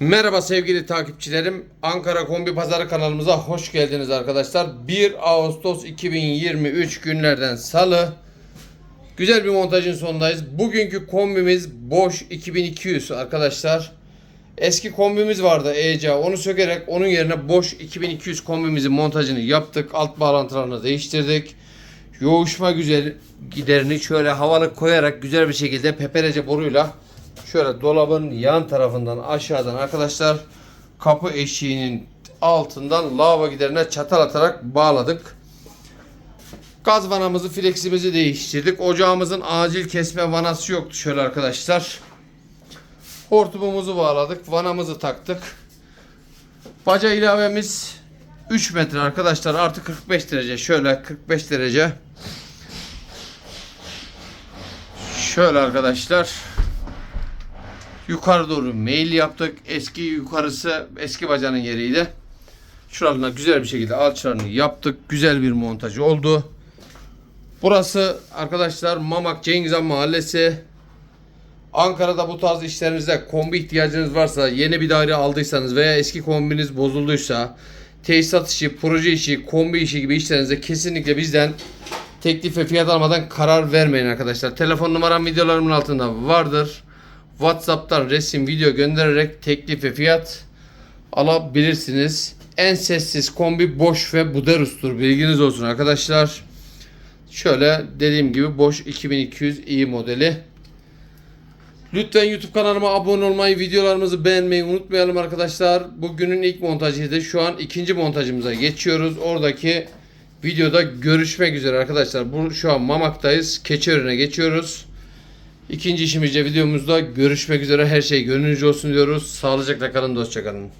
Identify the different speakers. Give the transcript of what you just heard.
Speaker 1: Merhaba sevgili takipçilerim. Ankara Kombi Pazarı kanalımıza hoş geldiniz arkadaşlar. 1 Ağustos 2023 günlerden salı. Güzel bir montajın sonundayız. Bugünkü kombimiz Bosch 2200 arkadaşlar. Eski kombimiz vardı ECA. Onu sökerek onun yerine Bosch 2200 kombimizin montajını yaptık. Alt bağlantılarını değiştirdik. Yoğuşma güzel giderini şöyle havalı koyarak güzel bir şekilde peperece boruyla şöyle dolabın yan tarafından aşağıdan arkadaşlar kapı eşiğinin altından lava giderine çatal atarak bağladık. Gaz vanamızı, fleximizi değiştirdik. Ocağımızın acil kesme vanası yoktu şöyle arkadaşlar. Hortumumuzu bağladık. Vanamızı taktık. Baca ilavemiz 3 metre arkadaşlar. Artı 45 derece. Şöyle 45 derece. Şöyle arkadaşlar. Yukarı doğru mail yaptık. Eski yukarısı eski bacanın yeriydi. Şuralarına güzel bir şekilde alçılarını yaptık. Güzel bir montaj oldu. Burası arkadaşlar Mamak Cengiz Han Mahallesi. Ankara'da bu tarz işlerinizde kombi ihtiyacınız varsa, yeni bir daire aldıysanız veya eski kombiniz bozulduysa, tesisat işi, proje işi, kombi işi gibi işlerinizde kesinlikle bizden teklif ve fiyat almadan karar vermeyin arkadaşlar. Telefon numaram videolarımın altında vardır. WhatsApp'tan resim, video göndererek teklif ve fiyat alabilirsiniz. En sessiz kombi Bosch ve Buderus'tur. Bilginiz olsun arkadaşlar. Şöyle dediğim gibi Bosch 2200 i modeli. Lütfen YouTube kanalıma abone olmayı, videolarımızı beğenmeyi unutmayalım arkadaşlar. Bugünün ilk montajıydı. Şu an ikinci montajımıza geçiyoruz. Oradaki videoda görüşmek üzere arkadaşlar. Bu şu an Mamak'tayız. Keçiören'e geçiyoruz. İkinci işimizde videomuzda görüşmek üzere. Her şey gönlünüzce olsun diyoruz. Sağlıcakla kalın, dostça kalın.